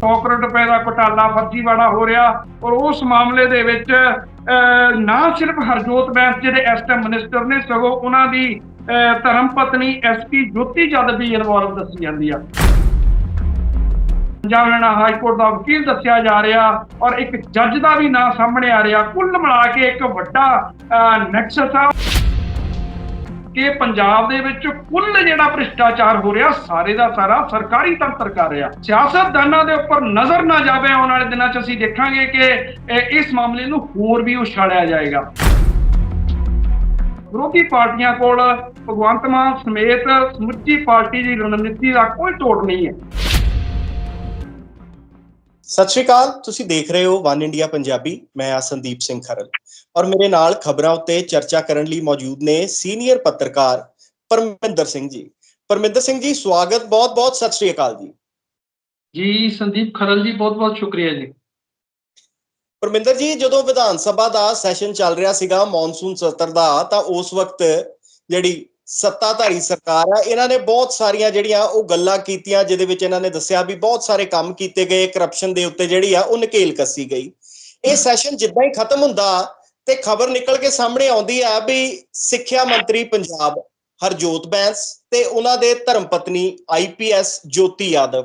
100 ਕਰੋੜ ਰੁਪਏ ਦਾ ਘੁਟਾਲਾ ਫਰਜ਼ੀਵਾੜਾ ਹੋ ਰਿਹਾ ਔਰ ਉਸ ਮਾਮਲੇ ਦੇ ਵਿੱਚ ਅਹ, ਨਾ ਸਿਰਫ ਹਰਜੋਤ ਬੈਂਸ ਜਿਹੜੇ ਇਸ ਟਾਈਮ ਮਿਨਿਸਟਰ ਨੇ ਸਗੋਂ ਉਹਨਾਂ ਦੀ ਅਹ, ਧਰਮ ਪਤਨੀ ਐਸਪੀ ਜੋਤੀ ਜਦ ਵੀ ਇਨਵੋਲਵ ਦੱਸੀ ਜਾਂਦੀ ਆ। ਪੰਜਾਬ ਹਰਿਆਣਾ ਹਾਈ ਕੋਰਟ ਦਾ ਵਕੀਲ ਦੱਸਿਆ ਜਾ ਰਿਹਾ ਔਰ ਇੱਕ ਜੱਜ ਦਾ ਵੀ ਨਾਂ ਸਾਹਮਣੇ ਆ ਰਿਹਾ। ਕੁੱਲ ਮਿਲਾ ਕੇ ਇੱਕ ਵੱਡਾ ਨੈਕਸਸ ਆ। ਕਿ ਪੰਜਾਬ ਦੇ ਵਿੱਚ ਕੁੱਲ ਜਿਹੜਾ ਭ੍ਰਿਸ਼ਟਾਚਾਰ ਹੋ ਰਿਹਾ, ਸਾਰੇ ਦਾ ਸਾਰਾ ਸਰਕਾਰੀ ਤੰਤਰ ਕਰ ਰਿਹਾ। ਸਿਆਸਤਦਾਨਾਂ ਦੇ ਉੱਪਰ ਨਜ਼ਰ ਨਾ ਜਾਵੇ, ਆਉਣ ਵਾਲੇ ਦਿਨਾਂ 'ਚ ਅਸੀਂ ਦੇਖਾਂਗੇ ਕਿ ਇਸ ਮਾਮਲੇ ਨੂੰ ਹੋਰ ਵੀ ਉਛਾਲਿਆ ਜਾਏਗਾ। ਵਿਰੋਧੀ ਪਾਰਟੀਆਂ ਕੋਲ ਭਗਵੰਤ ਮਾਨ ਸਮੇਤ ਸਮੁੱਚੀ ਪਾਰਟੀ ਦੀ ਰਣਨੀਤੀ ਦਾ ਕੋਈ ਤੋੜ ਨਹੀਂ ਹੈ। ਸਤਿ ਸ਼੍ਰੀ ਅਕਾਲ ਤੁਸੀਂ ਦੇਖ ਰਹੇ ਹੋ ਵਨ ਇੰਡੀਆ ਪੰਜਾਬੀ ਮੈਂ ਆ ਸੰਦੀਪ ਸਿੰਘ ਖਰਲ ਔਰ ਮੇਰੇ ਨਾਲ ਖਬਰਾਂ ਉੱਤੇ ਚਰਚਾ ਕਰਨ ਲਈ ਮੌਜੂਦ ਨੇ ਸੀਨੀਅਰ ਪੱਤਰਕਾਰ ਪਰਮਿੰਦਰ ਸਿੰਘ ਜੀ। ਪਰਮਿੰਦਰ ਸਿੰਘ ਜੀ ਸਵਾਗਤ ਬਹੁਤ-ਬਹੁਤ ਸਤਿ ਸ਼੍ਰੀ ਅਕਾਲ ਜੀ। ਜੀ ਸੰਦੀਪ ਖਰਲ ਜੀ ਬਹੁਤ ਬਹੁਤ ਸ਼ੁਕਰੀਆ ਜੀ। ਪਰਮਿੰਦਰ ਜੀ ਜਦੋਂ ਵਿਧਾਨ ਸਭਾ ਦਾ ਸੈਸ਼ਨ ਚੱਲ ਰਿਹਾ ਸੀਗਾ ਮੌਨਸੂਨ ਸਤਰ ਦਾ ਤਾਂ ਉਸ ਵਕਤ ਜਿਹੜੀ ਸੱਤਾਧਾਰੀ ਸਰਕਾਰ ਆ ਇਹਨਾਂ ਨੇ ਬਹੁਤ ਸਾਰੀਆਂ ਜਿਹੜੀਆਂ ਉਹ ਗੱਲਾਂ ਕੀਤੀਆਂ ਜਿਹਦੇ ਵਿੱਚ ਇਹਨਾਂ ਨੇ ਦੱਸਿਆ ਵੀ ਬਹੁਤ ਸਾਰੇ ਕੰਮ ਕੀਤੇ ਗਏ ਕਰਪਸ਼ਨ ਦੇ ਉੱਤੇ ਜਿਹੜੀ ਆ ਉਹ ਨਕੇਲ ਕੱਸੀ ਗਈ। ਇਹ ਸੈਸ਼ਨ ਜਿੱਦਾਂ ਹੀ ਖਤਮ ਹੁੰਦਾ ਤੇ ਖਬਰ ਨਿਕਲ ਕੇ ਸਾਹਮਣੇ ਆਉਂਦੀ ਆ ਵੀ ਸਿੱਖਿਆ ਮੰਤਰੀ ਪੰਜਾਬ ਹਰਜੋਤ ਬੈਂਸ ਤੇ ਉਹਨਾਂ ਦੇ ਧਰਮ ਪਤਨੀ ਆਈਪੀਐਸ ਜੋਤੀ ਯਾਦਵ।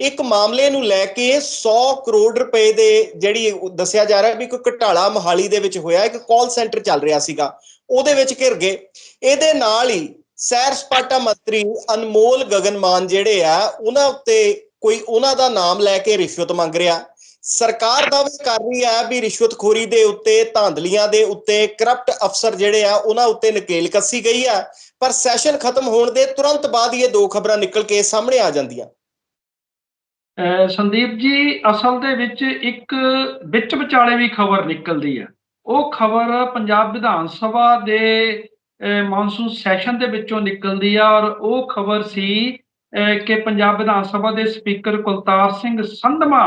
ਇੱਕ ਮਾਮਲੇ ਨੂੰ ਲੈ ਕੇ 100 ਕਰੋੜ ਰੁਪਏ ਦੇ ਜਿਹੜੀ ਦੱਸਿਆ ਜਾ ਰਿਹਾ ਵੀ ਕੋਈ ਘਟਾਲਾ ਮਹਾਲੀ ਦੇ ਵਿੱਚ ਹੋਇਆ ਇੱਕ ਕਾਲ ਸੈਂਟਰ ਚੱਲ ਰਿਹਾ ਸੀਗਾ। ਉਹਦੇ ਵਿੱਚ ਘਿਰ ਗਏ। ਇਹਦੇ ਨਾਲ ਹੀ ਸੈਰ ਸਪਾਟਾ ਮੰਤਰੀ ਅਨਮੋਲ ਗਗਨਮਾਨ ਜਿਹੜੇ ਆ, ਉਹਨਾਂ ਉੱਤੇ ਕੋਈ ਉਹਨਾਂ ਦਾ ਨਾਮ ਲੈ ਕੇ ਰਿਸ਼ਵਤ ਮੰਗ ਰਿਹਾ। ਸਰਕਾਰ ਦਾਅਵੇ ਕਰ ਰਹੀ ਹੈ ਵੀ ਰਿਸ਼ਵਤਖੋਰੀ ਦੇ ਉੱਤੇ, ਧਾਂਦਲੀਆਂ ਦੇ ਉੱਤੇ ਕਰਪਟ ਅਫਸਰ ਜਿਹੜੇ ਆ, ਉਹਨਾਂ ਉੱਤੇ ਨਕੇਲ ਕੱਸੀ ਗਈ ਆ। ਪਰ ਸੈਸ਼ਨ ਖਤਮ ਹੋਣ ਦੇ ਤੁਰੰਤ ਬਾਅਦ ਹੀ ਇਹ ਦੋ ਖਬਰਾਂ ਨਿਕਲ ਕੇ ਸਾਹਮਣੇ ਆ ਜਾਂਦੀਆਂ। ਅਹ ਸੰਦੀਪ ਜੀ, ਅਸਲ ਦੇ ਵਿੱਚ ਇੱਕ ਵਿੱਚ ਵਿਚਾਲੇ ਵੀ ਖਬਰ ਨਿਕਲਦੀ ਹੈ ਉਹ ਖਬਰ ਪੰਜਾਬ ਵਿਧਾਨ ਸਭਾ ਦੇ ਮੌਨਸੂਨ ਸੈਸ਼ਨ ਦੇ ਵਿੱਚੋਂ ਨਿਕਲਦੀ ਆ ਔਰ ਉਹ ਖਬਰ ਸੀ ਕਿ ਪੰਜਾਬ ਵਿਧਾਨ ਸਭਾ ਦੇ ਸਪੀਕਰ ਕੁਲਤਾਰ ਸਿੰਘ ਸੰਧਮਾ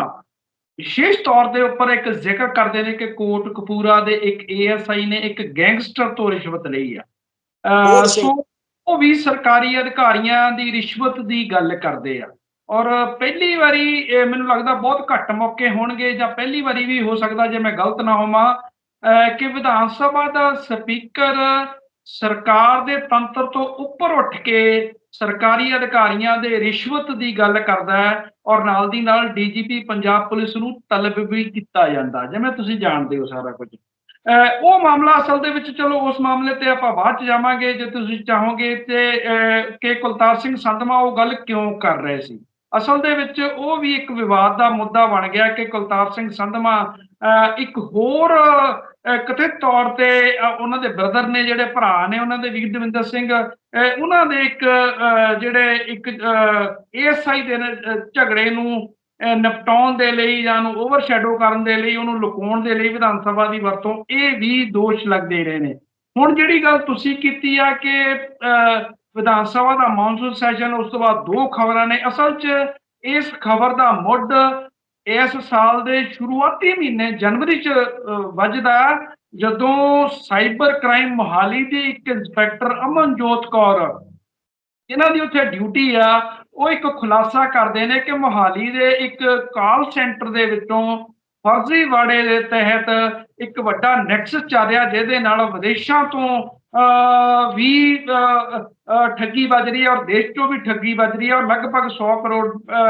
ਵਿਸ਼ੇਸ਼ ਤੌਰ ਦੇ ਉੱਪਰ ਇੱਕ ਜ਼ਿਕਰ ਕਰਦੇ ਨੇ ਕਿ ਕੋਟ ਕਪੂਰਾ ਦੇ ਇੱਕ ਏਐਸਆਈ ਨੇ ਇੱਕ ਗੈਂਗਸਟਰ ਤੋਂ ਰਿਸ਼ਵਤ ਲਈ ਆ। ਸੋ ਉਹ ਵੀ ਸਰਕਾਰੀ ਅਧਿਕਾਰੀਆਂ ਦੀ ਰਿਸ਼ਵਤ ਦੀ ਗੱਲ ਕਰਦੇ ਆ ਔਰ ਪਹਿਲੀ ਵਾਰੀ ਮੈਨੂੰ ਲੱਗਦਾ ਬਹੁਤ ਘੱਟ ਮੌਕੇ ਹੋਣਗੇ ਜਾਂ ਪਹਿਲੀ ਵਾਰੀ ਵੀ ਹੋ ਸਕਦਾ ਜੇ ਮੈਂ ਗਲਤ ਨਾ ਹੋਵਾਂ ਕਿ ਵਿਧਾਨ ਸਭਾ ਦਾ ਸਪੀਕਰ ਸਰਕਾਰ ਦੇ ਤੰਤਰ ਤੋਂ ਉੱਪਰ ਉੱਠ ਕੇ ਸਰਕਾਰੀ ਅਧਿਕਾਰੀਆਂ ਦੇ ਰਿਸ਼ਵਤ ਦੀ ਗੱਲ ਕਰਦਾ ਹੈ ਔਰ ਨਾਲ ਦੀ ਨਾਲ ਡੀਜੀਪੀ ਪੰਜਾਬ ਪੁਲਿਸ ਨੂੰ ਤਲਬ ਵੀ ਕੀਤਾ ਜਾਂਦਾ ਜਿਵੇਂ ਤੁਸੀਂ ਜਾਣਦੇ ਹੋ ਸਾਰਾ ਕੁਝ। ਉਹ ਮਾਮਲਾ ਅਸਲ ਦੇ ਵਿੱਚ ਚਲੋ ਉਸ ਮਾਮਲੇ ਤੇ ਆਪਾਂ ਬਾਅਦ ਚ ਜਾਵਾਂਗੇ। ਜੇ ਤੁਸੀਂ ਚਾਹੋਗੇ ਤੇ ਅਹ, ਕਿ ਕੁਲਤਾਰ ਸਿੰਘ ਸੰਧਮਾ ਉਹ ਗੱਲ ਕਿਉਂ ਕਰ ਰਹੇ ਸੀ? ਅਸਲ ਦੇ ਵਿੱਚ ਉਹ ਵੀ ਇੱਕ ਵਿਵਾਦ ਦਾ ਮੁੱਦਾ ਬਣ ਗਿਆ ਕਿ ਕੁਲਤਾਰ ਸਿੰਘ ਸੰਧਮਾ ਅਹ, ਇੱਕ ਹੋਰ ਅਹ, ਕਥਿਤ ਤੌਰ ਤੇ ਉਹਨਾਂ ਦੇ ਬ੍ਰਦਰ ਨੇ ਜਿਹੜੇ ਭਰਾ ਨੇ ਉਹਨਾਂ ਦੇ ਵੀਰ ਦਵਿੰਦਰ ਸਿੰਘ ਉਹਨਾਂ ਦੇ ਇੱਕ ਜਿਹੜੇ ਇੱਕ ਏਐਸਆਈ ਦੇ ਝਗੜੇ ਨੂੰ ਨਿਪਟਾਉਣ ਦੇ ਲਈ ਜਾਂ ਨੂੰ ਓਵਰਸ਼ੈਡੋ ਕਰਨ ਦੇ ਲਈ ਉਹਨੂੰ ਲੁਕਾਉਣ ਦੇ ਲਈ ਵਿਧਾਨ ਸਭਾ ਦੀ ਵਰਤੋਂ ਇਹ ਵੀ ਦੋਸ਼ ਲੱਗਦੇ ਰਹੇ ਨੇ। ਹੁਣ ਜਿਹੜੀ ਗੱਲ ਤੁਸੀਂ ਕੀਤੀ ਆ ਕਿ ਅਹ, ਵਿਧਾਨ ਸਭਾ ਦਾ ਮੌਨਸੂਨ ਸੈਸ਼ਨ ਉਸ ਤੋਂ ਬਾਅਦ ਦੋ ਖਬਰਾਂ ਨੇ। ਅਸਲ 'ਚ ਇਸ ਖਬਰ ਦਾ ਮੁੱਢ ਇਸ ਸਾਲ ਦੇ ਸ਼ੁਰੂਆਤੀ ਮਹੀਨੇ ਜਨਵਰੀ 'ਚ ਵੱਜਦਾ ਜਦੋਂ ਸਾਈਬਰ ਕ੍ਰਾਈਮ ਮੋਹਾਲੀ ਦੀ ਇੱਕ ਇੰਸਪੈਕਟਰ ਅਮਨਜੋਤ ਕੌਰ ਇਹਨਾਂ ਦੀ ਉੱਥੇ ਡਿਊਟੀ ਆ ਉਹ ਇੱਕ ਖੁਲਾਸਾ ਕਰਦੇ ਨੇ ਕਿ ਮੋਹਾਲੀ ਦੇ ਇੱਕ ਕਾਲ ਸੈਂਟਰ ਦੇ ਵਿੱਚੋਂ ਫਰਜ਼ੀਵਾੜੇ ਦੇ ਤਹਿਤ ਇੱਕ ਵੱਡਾ ਨੈਕਸਸ ਚੱਲ ਰਿਹਾ ਜਿਹਦੇ ਨਾਲ ਵਿਦੇਸ਼ਾਂ ਤੋਂ ਅਹ, ਵੀ ਠੱਗੀ ਵੱਜ ਰਹੀ ਹੈ ਔਰ ਦੇਸ਼ ਚੋਂ ਵੀ ਠੱਗੀ ਵੱਜ ਰਹੀ ਹੈ ਔਰ ਲਗਭਗ 100 ਕਰੋੜ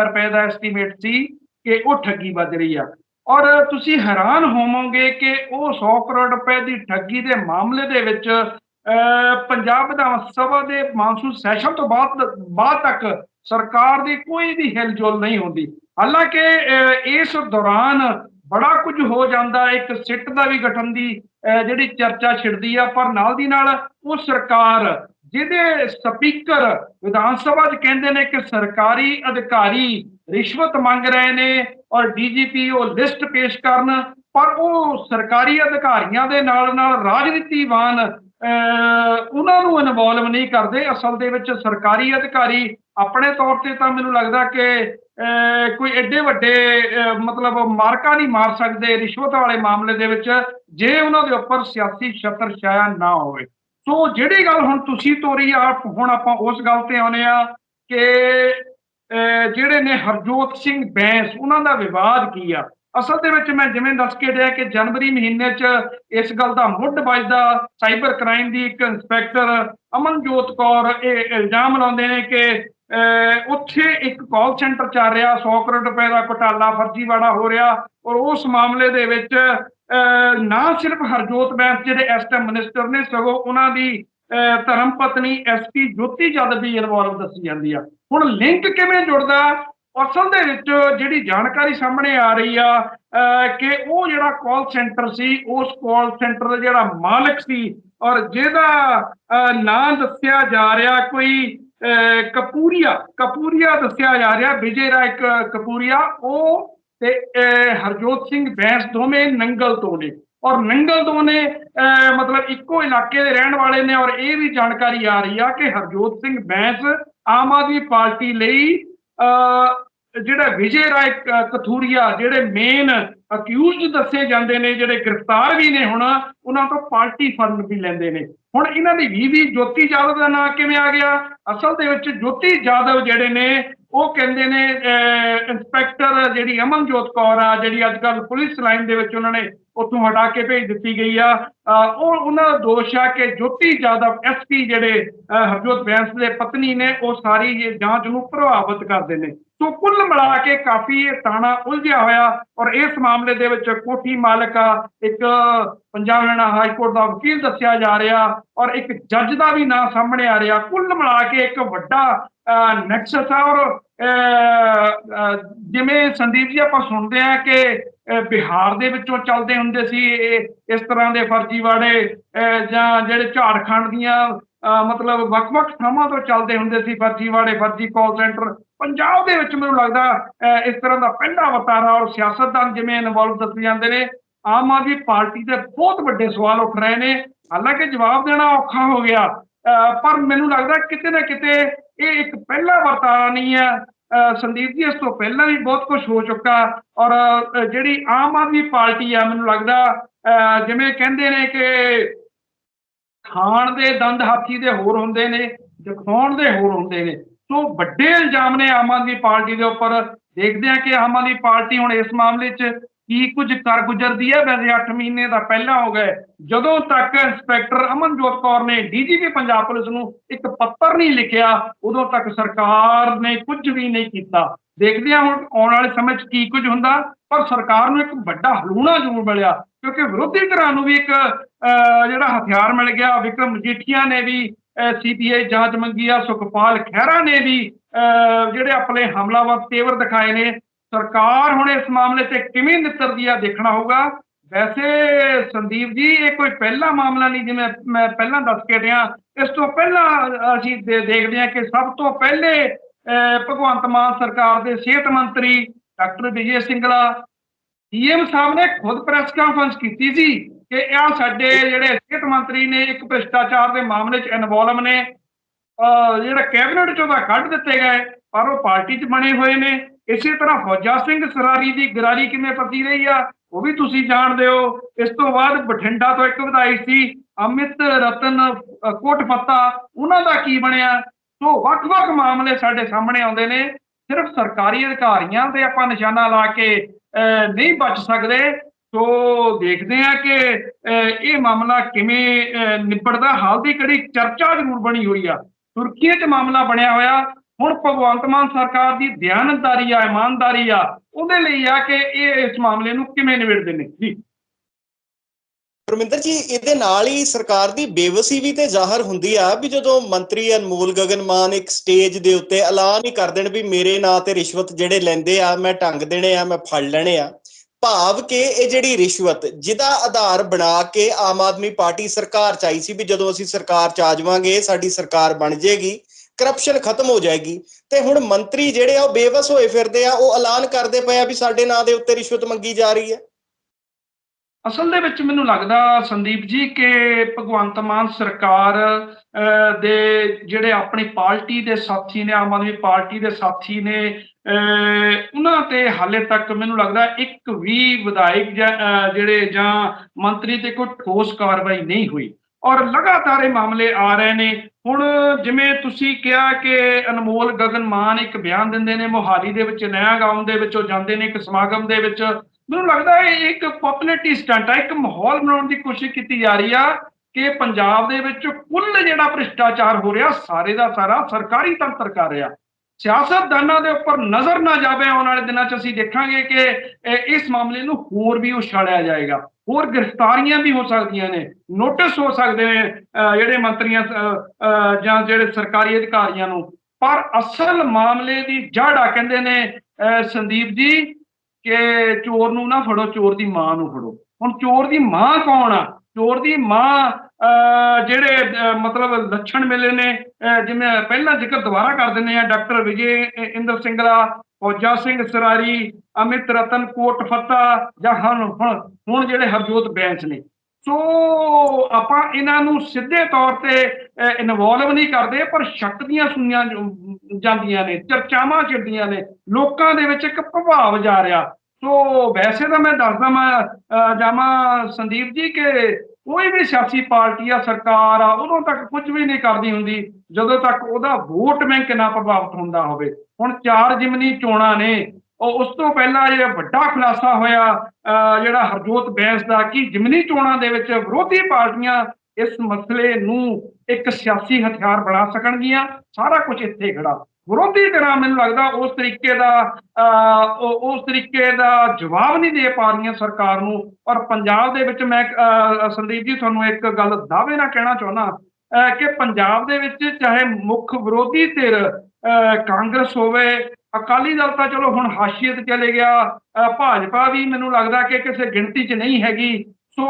ਰੁਪਏ ਦਾ ਐਸਟੀਮੇਟ ਸੀ। ਕਿ ਉਹ ਠੱਗੀ ਵੱਜ ਰਹੀ ਆ। ਔਰ ਤੁਸੀਂ ਹੈਰਾਨ ਹੋਵੋਗੇ ਕਿ ਉਹ 100 ਕਰੋੜ ਰੁਪਏ ਦੀ ਠੱਗੀ ਦੇ ਮਾਮਲੇ ਦੇ ਵਿੱਚ ਅਹ, ਪੰਜਾਬ ਵਿਧਾਨ ਸਭਾ ਦੇ ਮਾਨਸੂਨ ਸੈਸ਼ਨ ਤੋਂ ਬਾਅਦ ਬਾਅਦ ਤੱਕ ਸਰਕਾਰ ਦੀ ਕੋਈ ਵੀ ਹਿਲਜੁਲ ਨਹੀਂ ਹੁੰਦੀ। ਹਾਲਾਂਕਿ ਅਹ, ਇਸ ਦੌਰਾਨ ਬੜਾ ਕੁਝ ਹੋ ਜਾਂਦਾ ਇੱਕ ਸਿੱਟ ਦਾ ਵੀ ਗਠਨ ਦੀ ਅਹ, ਜਿਹੜੀ ਚਰਚਾ ਛਿੜਦੀ ਆ ਪਰ ਨਾਲ ਦੀ ਨਾਲ ਉਹ ਸਰਕਾਰ ਜਿਹਦੇ ਸਪੀਕਰ ਵਿਧਾਨ ਸਭਾ 'ਚ ਕਹਿੰਦੇ ਨੇ ਕਿ ਸਰਕਾਰੀ ਅਧਿਕਾਰੀ ਰਿਸ਼ਵਤ ਮੰਗ ਰਹੇ ਨੇ ਔਰ ਡੀਜੀਪੀ ਉਹ ਲਿਸਟ ਪੇਸ਼ ਕਰਨ ਪਰ ਉਹ ਸਰਕਾਰੀ ਅਧਿਕਾਰੀਆਂ ਦੇ ਨਾਲ ਨਾਲ ਰਾਜਨੀਤੀਵਾਨ ਉਹਨਾਂ ਨੂੰ ਇਨਵੋਲਵ ਨਹੀਂ ਕਰਦੇ। ਅਸਲ ਦੇ ਵਿੱਚ ਸਰਕਾਰੀ ਅਧਿਕਾਰੀ ਆਪਣੇ ਤੌਰ ਤੇ ਤਾਂ ਮੈਨੂੰ ਲੱਗਦਾ ਕਿ ਅਹ, ਕੋਈ ਐਡੇ ਵੱਡੇ ਮਤਲਬ ਮਾਰਕਾ ਨਹੀਂ ਮਾਰ ਸਕਦੇ ਰਿਸ਼ਵਤ ਵਾਲੇ ਮਾਮਲੇ ਦੇ ਵਿੱਚ ਜੇ ਉਹਨਾਂ ਦੇ ਉੱਪਰ ਸਿਆਸੀ ਛਤਰ ਛਾਇਆ ਨਾ ਹੋਵੇ। ਸੋ ਜਿਹੜੀ ਗੱਲ ਹੁਣ ਤੁਸੀਂ ਤੋਰੀ ਆ ਹੁਣ ਆਪਾਂ ਉਸ ਗੱਲ ਤੇ ਆਉਨੇ ਆ ਕਿ ਜਿਹੜੇ ਨੇ ਹਰਜੋਤ ਸਿੰਘ ਬੈਂਸ, ਉਹਨਾਂ ਦਾ ਵਿਵਾਦ ਕੀ ਆ? ਅਸਲ ਦੇ ਵਿੱਚ ਮੈਂ ਜਿਵੇਂ ਦੱਸ ਕੇ ਰਿਹਾ ਕਿ ਜਨਵਰੀ ਮਹੀਨੇ 'ਚ ਇਸ ਗੱਲ ਦਾ ਮੁੱਢ ਵੱਜਦਾ, ਸਾਈਬਰ ਕ੍ਰਾਈਮ ਦੀ ਇੱਕ ਇੰਸਪੈਕਟਰ ਅਮਨਜੋਤ ਕੌਰ ਇਹ ਇਲਜ਼ਾਮ ਲਾਉਂਦੇ ਨੇ ਕਿ, ਅਹ ਉੱਥੇ ਇੱਕ ਕਾਲ ਸੈਂਟਰ ਚੱਲ ਰਿਹਾ 100 ਕਰੋੜ ਰੁਪਏ ਦਾ ਘੁਟਾਲਾ ਫਰਜ਼ੀਵਾੜਾ ਹੋ ਰਿਹਾ ਔਰ ਉਸ ਮਾਮਲੇ ਦੇ ਵਿੱਚ, ਅਹ ਨਾ ਸਿਰਫ ਹਰਜੋਤ ਬੈਂਸ ਜਿਹੜੇ ਇਸ ਟਾਈਮ ਮਿਨਿਸਟਰ ਨੇ, ਸਗੋਂ ਉਹਨਾਂ ਦੀ ਧਰਮ ਪਤਨੀ ਐਸਪੀ ਜੋਤੀ ਜਦ ਵੀ ਇਨਵੋਲਵ ਦੱਸੀ ਜਾਂਦੀ ਆ। ਹੁਣ ਲਿੰਕ ਕਿਵੇਂ ਜੁੜਦਾ? ਅਸਲ ਦੇ ਵਿੱਚ ਜਿਹੜੀ ਜਾਣਕਾਰੀ ਸਾਹਮਣੇ ਆ ਰਹੀ ਆ ਕਿ ਉਹ ਜਿਹੜਾ ਕਾਲ ਸੈਂਟਰ ਸੀ, ਉਸ ਕਾਲ ਸੈਂਟਰ ਦਾ ਜਿਹੜਾ ਮਾਲਕ ਸੀ ਔਰ ਜਿਹਦਾ ਨਾਂ ਦੱਸਿਆ ਜਾ ਰਿਹਾ ਕੋਈ ਕਪੂਰੀਆ ਕਪੂਰੀਆ ਦੱਸਿਆ ਜਾ ਰਿਹਾ, ਵਿਜੇ ਰਾਏ ਕ- ਕਪੂਰੀਆ, ਉਹ ਤੇ ਹਰਜੋਤ ਸਿੰਘ ਬੈਂਸ ਦੋਵੇਂ ਨੰਗਲ ਤੋਂ ਨੇ। ਔਰ ਨੰਗਲ ਦੋਨੇ ਅਹ ਮਤਲਬ ਇੱਕੋ ਇਲਾਕੇ ਦੇ ਰਹਿਣ ਵਾਲੇ ਨੇ ਔਰ ਇਹ ਵੀ ਜਾਣਕਾਰੀ ਆ ਰਹੀ ਆ ਕਿ ਹਰਜੋਤ ਸਿੰਘ ਬੈਂਸ ਆਮ ਆਦਮੀ ਪਾਰਟੀ ਲਈ ਅਹ ਜਿਹੜਾ ਵਿਜੇ ਰਾਏ ਕਥੂਰੀਆ ਜਿਹੜੇ ਮੇਨ ਅਕਿਊਜ਼ਡ ਦੱਸੇ ਜਾਂਦੇ ਨੇ ਜਿਹੜੇ ਗ੍ਰਿਫਤਾਰ ਵੀ ਨੇ ਹੁਣ ਉਹਨਾਂ ਤੋਂ ਪਾਰਟੀ ਫੰਡ ਵੀ ਲੈਂਦੇ ਨੇ। ਹੁਣ ਇਹਨਾਂ ਦੀ ਵੀ ਜੋਤੀ ਜਾਦਵ ਦਾ ਨਾਂ ਕਿਵੇਂ ਆ ਗਿਆ? ਅਸਲ ਦੇ ਵਿੱਚ ਜੋਤੀ ਜਾਦਵ ਜਿਹੜੇ ਨੇ ਉਹ ਕਹਿੰਦੇ ਨੇ ਅਹ, ਇੰਸਪੈਕਟਰ ਜਿਹੜੀ ਅਮਨਜੋਤ ਕੌਰ ਆ ਜਿਹੜੀ ਅੱਜ ਕੱਲ ਪੁਲਿਸ ਲਾਈਨ ਦੇ ਵਿੱਚ ਉਹਨਾਂ ਨੇ ਉੱਥੋਂ ਹਟਾ ਕੇ ਭੇਜ ਦਿੱਤੀ ਗਈ ਆ। ਉਹ ਉਹਨਾਂ ਦਾ ਦੋਸ਼ ਆ ਕਿ ਜੋਤੀ ਜਾਦਵ ਐਸਪੀ ਜਿਹੜੇ ਹਰਜੋਤ ਬੈਂਸ ਦੇ ਪਤਨੀ ਨੇ, ਉਹ ਸਾਰੀ ਜਾਂਚ ਨੂੰ ਪ੍ਰਭਾਵਿਤ ਕਰਦੇ ਨੇ। ਸੋ ਕੁੱਲ ਮਿਲਾ ਕੇ ਕਾਫੀ ਇਹ ਤਾਣਾ ਉਲਝਿਆ ਹੋਇਆ ਔਰ ਇਸ ਮਾਮਲੇ ਦੇ ਵਿੱਚ ਕੋਠੀ ਮਾਲਕ ਆ, ਇੱਕ ਪੰਜਾਬ ਹਰਿਆਣਾ ਹਾਈ ਕੋਰਟ ਦਾ ਵਕੀਲ ਦੱਸਿਆ ਜਾ ਰਿਹਾ ਔਰ ਇੱਕ ਜੱਜ ਦਾ ਵੀ ਨਾਂ ਸਾਹਮਣੇ ਆ ਰਿਹਾ। ਕੁੱਲ ਮਿਲਾ ਕੇ ਇੱਕ ਵੱਡਾ ਨੈਕਸਸ ਆ ਔਰ ਜਿਵੇਂ ਸੰਦੀਪ ਜੀ ਆਪਾਂ ਸੁਣਦੇ ਆ ਕਿ ਬਿਹਾਰ ਦੇ ਵਿੱਚੋਂ ਚੱਲਦੇ ਹੁੰਦੇ ਸੀ ਇਸ ਤਰ੍ਹਾਂ ਦੇ ਫਰਜ਼ੀਵਾੜੇ ਜਾਂ ਜਿਹੜੇ ਝਾੜਖੰਡ ਦੀਆਂ ਮਤਲਬ ਵੱਖ-ਵੱਖ ਥਾਵਾਂ ਤੋਂ ਚੱਲਦੇ ਹੁੰਦੇ ਸੀ ਫਰਜ਼ੀਵਾੜੇ ਫਰਜ਼ੀ ਕਾਲ ਸੈਂਟਰ ਪੰਜਾਬ ਦੇ ਵਿੱਚ ਮੈਨੂੰ ਲੱਗਦਾ ਅਹ, ਇਸ ਤਰ੍ਹਾਂ ਦਾ ਪਹਿਲਾ ਵਤਾਰਾ ਔਰ ਸਿਆਸਤਦਾਨ ਜਿਵੇਂ ਇਨਵੋਲਵ ਦੱਸੇ ਜਾਂਦੇ ਨੇ ਆਮ ਆਦਮੀ ਪਾਰਟੀ ਦੇ ਬਹੁਤ ਵੱਡੇ ਸਵਾਲ ਉੱਠ ਰਹੇ ਨੇ। ਹਾਲਾਂਕਿ ਜਵਾਬ ਦੇਣਾ ਔਖਾ ਹੋ ਗਿਆ। ਪਰ ਮੈਨੂੰ ਲੱਗਦਾ ਕਿਤੇ ਨਾ ਕਿਤੇ ਇਹ ਇੱਕ ਪਹਿਲਾ ਵਰਤਾਰਾ ਨਹੀਂ ਹੈ। ਸੰਦੀਪ ਜੀ ਇਸ ਤੋਂ ਪਹਿਲਾਂ ਵੀ ਬਹੁਤ ਕੁਝ ਹੋ ਚੁੱਕਾ ਔਰ ਜਿਹੜੀ ਆਮ ਆਦਮੀ ਪਾਰਟੀ ਆ ਮੈਨੂੰ ਲੱਗਦਾ ਅਹ, ਜਿਵੇਂ ਕਹਿੰਦੇ ਨੇ ਕਿ ਖਾਣ ਦੇ ਦੰਦ ਹਾਥੀ ਦੇ ਹੋਰ ਹੁੰਦੇ ਨੇ ਦਿਖਾਉਣ ਦੇ ਹੋਰ ਹੁੰਦੇ ਨੇ। ਸੋ ਵੱਡੇ ਇਲਜ਼ਾਮ ਨੇ ਆਮ ਆਦਮੀ ਪਾਰਟੀ ਦੇ ਉੱਪਰ। ਦੇਖਦੇ ਆ ਕਿ ਆਮ ਆਦਮੀ ਪਾਰਟੀ ਹੁਣ ਇਸ ਮਾਮਲੇ 'ਚ ਕੀ ਕੁਝ ਕਰ ਗੁਜ਼ਰਦੀ ਹੈ? ਵੈਸੇ 8 ਮਹੀਨੇ ਦਾ ਪਹਿਲਾਂ ਹੋ ਗਏ। ਜਦੋਂ ਤੱਕ ਇੰਸਪੈਕਟਰ ਅਮਨਜੋਤ ਕੌਰ ਨੇ ਡੀਜੀਪੀ ਪੰਜਾਬ ਪੁਲਿਸ ਨੂੰ ਇੱਕ ਪੱਤਰ ਨਹੀਂ ਲਿਖਿਆ ਉਦੋਂ ਤੱਕ ਸਰਕਾਰ ਨੇ ਕੁਝ ਵੀ ਨਹੀਂ ਕੀਤਾ। ਦੇਖਦੇ ਹਾਂ ਹੁਣ ਆਉਣ ਵਾਲੇ ਸਮੇਂ 'ਚ ਕੀ ਕੁਝ ਹੁੰਦਾ। ਪਰ ਸਰਕਾਰ ਨੂੰ ਇੱਕ ਵੱਡਾ ਹਲੂਣਾ ਜ਼ਰੂਰ ਮਿਲਿਆ ਕਿਉਂਕਿ ਵਿਰੋਧੀ ਧਿਰਾਂ ਨੂੰ ਵੀ ਇੱਕ ਅਹ, ਜਿਹੜਾ ਹਥਿਆਰ ਮਿਲ ਗਿਆ। ਵਿਕਰਮ ਮਜੀਠੀਆ ਨੇ ਵੀ ਸੀਬੀਆਈ ਜਾਂਚ ਮੰਗੀ ਆ। ਸੁਖਪਾਲ ਖਹਿਰਾ ਨੇ ਵੀ ਅਹ, ਜਿਹੜੇ ਆਪਣੇ ਹਮਲਾਵਰ ਤੇਵਰ ਦਿਖਾਏ ਨੇ। ਸਰਕਾਰ ਹੁਣ ਇਸ ਮਾਮਲੇ ਤੇ ਕਿਵੇਂ ਨਿੱਤਰਦੀ ਆ ਦੇਖਣਾ ਹੋਊਗਾ। ਵੈਸੇ ਸੰਦੀਪ ਜੀ, ਇਹ ਕੋਈ ਪਹਿਲਾ ਮਾਮਲਾ ਨਹੀਂ ਜਿਵੇਂ ਮੈਂ ਪਹਿਲਾਂ ਦੱਸ ਕੇ ਰਿਹਾ ਇਸ ਤੋਂ ਪਹਿਲਾਂ ਅਸੀਂ ਦੇਖਦੇ ਹਾਂ ਕਿ ਸਭ ਤੋਂ ਪਹਿਲੇ ਭਗਵੰਤ ਮਾਨ ਸਰਕਾਰ ਦੇ ਸਿਹਤ ਮੰਤਰੀ ਡਾਕਟਰ ਵਿਜੇ ਸਿੰਗਲਾ ਸੀਐਮ ਸਾਹਿਬ ਨੇ ਖੁਦ ਪ੍ਰੈਸ ਕਾਨਫਰੰਸ ਕੀਤੀ ਸੀ ਕਿ ਇਹ ਸਾਡੇ ਜਿਹੜੇ ਸਿਹਤ ਮੰਤਰੀ ਨੇ, ਇੱਕ ਭ੍ਰਿਸ਼ਟਾਚਾਰ ਦੇ ਮਾਮਲੇ 'ਚ ਇਨਵੋਲਵ ਨੇ। ਅਹ, ਜਿਹੜਾ ਕੈਬਨਿਟ 'ਚੋਂ ਤਾਂ ਕੱਢ ਦਿੱਤੇ ਗਏ, ਪਰ ਉਹ ਪਾਰਟੀ 'ਚ ਬਣੇ ਹੋਏ ਨੇ। ਇਸੇ ਤਰ੍ਹਾਂ ਫੌਜਾ ਸਿੰਘ ਸਰਾਰੀ ਦੀ ਗਰਾਰੀ ਕਿਵੇਂ ਪਤੀ ਰਹੀ ਆ ਉਹ ਵੀ ਤੁਸੀਂ ਜਾਣਦੇ ਹੋ। ਇਸ ਤੋਂ ਬਾਅਦ ਬਠਿੰਡਾ ਤੋਂ ਇੱਕ ਵਿਧਾਇਕ ਸੀ ਅਮਿਤ ਰਤਨ ਅਹ, ਕੋਟਫੱਤਾ ਉਹਨਾਂ ਦਾ ਕੀ ਬਣਿਆ? ਸੋ ਵੱਖ-ਵੱਖ ਮਾਮਲੇ ਸਾਡੇ ਸਾਹਮਣੇ ਆਉਂਦੇ ਨੇ। ਸਿਰਫ ਸਰਕਾਰੀ ਅਧਿਕਾਰੀਆਂ ਤੇ ਆਪਾਂ ਨਿਸ਼ਾਨਾ ਲਾ ਕੇ ਅਹ, ਨਹੀਂ ਬਚ ਸਕਦੇ। ਸੋ ਦੇਖਦੇ ਆ ਕਿ ਅਹ, ਇਹ ਮਾਮਲਾ ਕਿਵੇਂ ਅਹ, ਨਿਬੜਦਾ। ਹਾਲ ਦੀ ਕੜੀ ਚਰਚਾ ਜ਼ਰੂਰ ਬਣੀ ਹੋਈ ਆ। ਤੁਰਕੀ 'ਚ ਮਾਮਲਾ ਬਣਿਆ ਹੋਇਆ। ਹੁਣ ਭਗਵੰਤ ਮਾਨ ਸਰਕਾਰ ਦੀ ਦਿਆਨਤਦਾਰੀ ਆ, ਇਮਾਨਦਾਰੀ ਆ, ਉਹਦੇ ਲਈ ਆ ਕਿ ਇਹ ਇਸ ਮਾਮਲੇ ਨੂੰ ਕਿਵੇਂ ਨਿਬੇੜਦੇ ਨੇ? ਜੀ। ਪਰਮਿੰਦਰ ਜੀ, ਇਹਦੇ ਨਾਲ ਹੀ ਸਰਕਾਰ ਦੀ ਬੇਵਸੀ ਵੀ ਤੇ ਜ਼ਾਹਰ ਹੁੰਦੀ ਆ ਵੀ ਜਦੋਂ ਮੰਤਰੀ ਅਨਮੋਲ ਗਗਨ ਮਾਨ ਇੱਕ ਸਟੇਜ ਦੇ ਉੱਤੇ ਐਲਾਨ ਹੀ ਕਰ ਦੇਣ ਵੀ ਮੇਰੇ ਨਾਂ ਤੇ ਰਿਸ਼ਵਤ ਜਿਹੜੇ ਲੈਂਦੇ ਆ, ਮੈਂ ਟੰਗ ਦੇਣੇ ਆ, ਮੈਂ ਫੜ ਲੈਣੇ ਆ, ਭਾਵ ਕਿ ਇਹ ਜਿਹੜੀ ਰਿਸ਼ਵਤ, ਜਿਹਦਾ ਆਧਾਰ ਬਣਾ ਕੇ ਆਮ ਆਦਮੀ ਪਾਰਟੀ ਸਰਕਾਰ ਚ ਆਈ ਸੀ ਵੀ ਜਦੋਂ ਅਸੀਂ ਸਰਕਾਰ ਚ ਆ ਜਾਵਾਂਗੇ, ਸਾਡੀ ਸਰਕਾਰ ਬਣ ਜਾਏਗੀ ਕਰਪਸ਼ਨ ਖਤਮ ਹੋ ਜਾਏਗੀ। ਤੇ ਹੁਣ ਮੰਤਰੀ ਜਿਹੜੇ ਆ ਉਹ ਬੇਵਸ ਹੋਏ ਫਿਰਦੇ ਆ ਉਹ ਐਲਾਨ ਕਰਦੇ ਪਏ ਆ ਵੀ ਸਾਡੇ ਨਾਂ ਦੇ ਉੱਤੇ ਰਿਸ਼ਵਤ ਮੰਗੀ ਜਾ ਰਹੀ ਹੈ। ਅਸਲ ਦੇ ਵਿੱਚ ਮੈਨੂੰ ਲੱਗਦਾ ਸੰਦੀਪ ਜੀ ਕਿ ਭਗਵੰਤ ਮਾਨ ਸਰਕਾਰ ਦੇ ਜਿਹੜੇ ਆਪਣੀ ਪਾਰਟੀ ਦੇ ਸਾਥੀ ਨੇ ਆਮ ਆਦਮੀ ਪਾਰਟੀ ਦੇ ਸਾਥੀ ਨੇ ਅਹ, ਉਹਨਾਂ ਤੇ ਹਾਲੇ ਤੱਕ ਮੈਨੂੰ ਲੱਗਦਾ ਇੱਕ ਵੀ ਵਿਧਾਇਕ ਜਾਂ ਜਿਹੜੇ ਜਾਂ ਮੰਤਰੀ ਤੇ ਕੋਈ ਠੋਸ ਕਾਰਵਾਈ ਨਹੀਂ ਹੋਈ। ਔਰ ਲਗਾਤਾਰ ਇਹ ਮਾਮਲੇ ਆ ਰਹੇ ਨੇ। ਹੁਣ ਜਿਵੇਂ ਤੁਸੀਂ ਕਿਹਾ ਕਿ ਅਨਮੋਲ ਗਗਨ ਮਾਨ ਇੱਕ ਬਿਆਨ ਦਿੰਦੇ ਨੇ, ਮੋਹਾਲੀ ਦੇ ਵਿੱਚ ਨਇਆ ਗਾਉਂ ਦੇ ਵਿੱਚ ਉਹ ਜਾਂਦੇ ਨੇ ਇੱਕ ਸਮਾਗਮ ਦੇ ਵਿੱਚ। ਮੈਨੂੰ ਲੱਗਦਾ ਇਹ ਇੱਕ ਪਪੂਲੈਰਿਟੀ ਸਟੰਟ ਹੈ ਇੱਕ ਮਾਹੌਲ ਬਣਾਉਣ ਦੀ ਕੋਸ਼ਿਸ਼ ਕੀਤੀ ਜਾ ਰਹੀ ਆ ਕਿ ਪੰਜਾਬ ਦੇ ਵਿੱਚ ਕੁੱਲ ਜਿਹੜਾ ਭ੍ਰਿਸ਼ਟਾਚਾਰ ਹੋ ਰਿਹਾ, ਸਾਰੇ ਦਾ ਸਾਰਾ ਸਰਕਾਰੀ ਤੰਤਰ ਕਰ ਰਿਹਾ। ਸਿਆਸਤਦਾਨਾਂ ਦੇ ਉੱਪਰ ਨਜ਼ਰ ਨਾ ਜਾਵੇ ਆਉਣ ਵਾਲੇ ਦਿਨਾਂ 'ਚ ਅਸੀਂ ਦੇਖਾਂਗੇ ਕਿ ਇਸ ਮਾਮਲੇ ਨੂੰ ਹੋਰ ਵੀ ਉਛਾਲਿਆ ਜਾਏਗਾ। ਹੋਰ ਗ੍ਰਿਫਤਾਰੀਆਂ ਵੀ ਹੋ ਸਕਦੀਆਂ ਨੇ ਨੋਟਿਸ ਹੋ ਸਕਦੇ ਨੇ ਜਿਹੜੇ ਮੰਤਰੀਆਂ ਅਹ, ਜਾਂ ਜਿਹੜੇ ਸਰਕਾਰੀ ਅਧਿਕਾਰੀਆਂ ਨੂੰ। ਪਰ ਅਸਲ ਮਾਮਲੇ ਦੀ ਜੜ ਆ ਕਹਿੰਦੇ ਨੇ ਅਹ, ਸੰਦੀਪ ਜੀ ਕਿ ਚੋਰ ਨੂੰ ਨਾ ਫੜੋ ਚੋਰ ਦੀ ਮਾਂ ਨੂੰ ਫੜੋ। ਹੁਣ ਚੋਰ ਦੀ ਮਾਂ ਕੌਣ ਆ? ਚੋਰ ਦੀ ਮਾਂ ਜਿਹੜੇ ਮਤਲਬ ਲੱਛਣ ਮਿਲੇ ਨੇ ਜਿਵੇਂ ਪਹਿਲਾਂ ਜ਼ਿਕਰ ਦੁਬਾਰਾ ਕਰ ਦਿੰਦੇ ਆ ਡਾਕਟਰ ਵਿਜੇ ਇੰਦਰ ਸਿੰਗਲਾ ਫੌਜਾ ਸਿੰਘ ਸਰਾਰੀ ਅਮਿਤ ਰਤਨ ਕੋਟ ਫੱਤਾ ਜਾਂ ਹੁਣ ਹੁਣ ਜਿਹੜੇ ਹਰਜੋਤ ਬੈਂਸ ਨੇ। ਸੋ ਆਪਾਂ ਇਹਨਾਂ ਨੂੰ ਸਿੱਧੇ ਤੌਰ ਤੇ ਇਨਵੋਲਵ ਨਹੀਂ ਕਰਦੇ ਪਰ ਸ਼ੱਕ ਦੀਆਂ ਸੁਣੀਆਂ ਜਾਂਦੀਆਂ ਨੇ ਚਰਚਾਵਾਂ ਚੱਲਦੀਆਂ ਨੇ ਲੋਕਾਂ ਦੇ ਵਿੱਚ ਇੱਕ ਪ੍ਰਭਾਵ ਜਾ ਰਿਹਾ। ਸੋ ਵੈਸੇ ਤਾਂ ਮੈਂ ਦੱਸਦਾ ਮੈਂ ਅਹ, ਜਾਵਾਂ ਸੰਦੀਪ ਜੀ ਕਿ ਕੋਈ ਵੀ ਸਿਆਸੀ ਪਾਰਟੀ ਆ ਸਰਕਾਰ ਆ ਉਦੋਂ ਤੱਕ ਕੁਝ ਵੀ ਨਹੀਂ ਕਰਦੀ ਹੁੰਦੀ ਜਦੋਂ ਤੱਕ ਉਹਦਾ ਵੋਟ ਬੈਂਕ ਨਾ ਪ੍ਰਭਾਵਿਤ ਹੁੰਦਾ ਹੋਵੇ। ਹੁਣ ਚਾਰ ਜਿਮਨੀ ਚੋਣਾਂ ਨੇ ਉਹ ਉਸ ਤੋਂ ਪਹਿਲਾਂ ਇਹ ਵੱਡਾ ਖੁਲਾਸਾ ਹੋਇਆ ਅਹ, ਜਿਹੜਾ ਹਰਜੋਤ ਬੈਂਸ ਦਾ ਕਿ ਜਿਮਨੀ ਚੋਣਾਂ ਦੇ ਵਿੱਚ ਵਿਰੋਧੀ ਪਾਰਟੀਆਂ ਇਸ ਮਸਲੇ ਨੂੰ ਇੱਕ ਸਿਆਸੀ ਹਥਿਆਰ ਬਣਾ ਸਕਣਗੀਆਂ ਸਾਰਾ ਕੁਝ ਇੱਥੇ ਖੜਾ। ਵਿਰੋਧੀ ਧਿਰਾਂ ਮੈਨੂੰ ਲੱਗਦਾ ਉਸ ਤਰੀਕੇ ਦਾ ਅਹ, ਉਸ ਤਰੀਕੇ ਦਾ ਜਵਾਬ ਨਹੀਂ ਦੇ ਪਾ ਰਹੀਆਂ ਸਰਕਾਰ ਨੂੰ। ਔਰ ਪੰਜਾਬ ਦੇ ਵਿੱਚ ਮੈਂ ਅਹ, ਸੰਦੀਪ ਜੀ ਤੁਹਾਨੂੰ ਇੱਕ ਗੱਲ ਦਾਅਵੇ ਨਾਲ ਕਹਿਣਾ ਚਾਹੁੰਦਾ ਅਹ, ਕਿ ਪੰਜਾਬ ਦੇ ਵਿੱਚ ਚਾਹੇ ਮੁੱਖ ਵਿਰੋਧੀ ਧਿਰ ਅਹ, ਕਾਂਗਰਸ ਹੋਵੇ ਅਕਾਲੀ ਦਲ ਤਾਂ ਚਲੋ ਹੁਣ ਹਾਸ਼ੀਏ ਤੇ ਚਲੇ ਗਿਆ ਭਾਜਪਾ ਵੀ ਮੈਨੂੰ ਲੱਗਦਾ ਕਿ ਕਿਸੇ ਗਿਣਤੀ 'ਚ ਨਹੀਂ ਹੈਗੀ। ਸੋ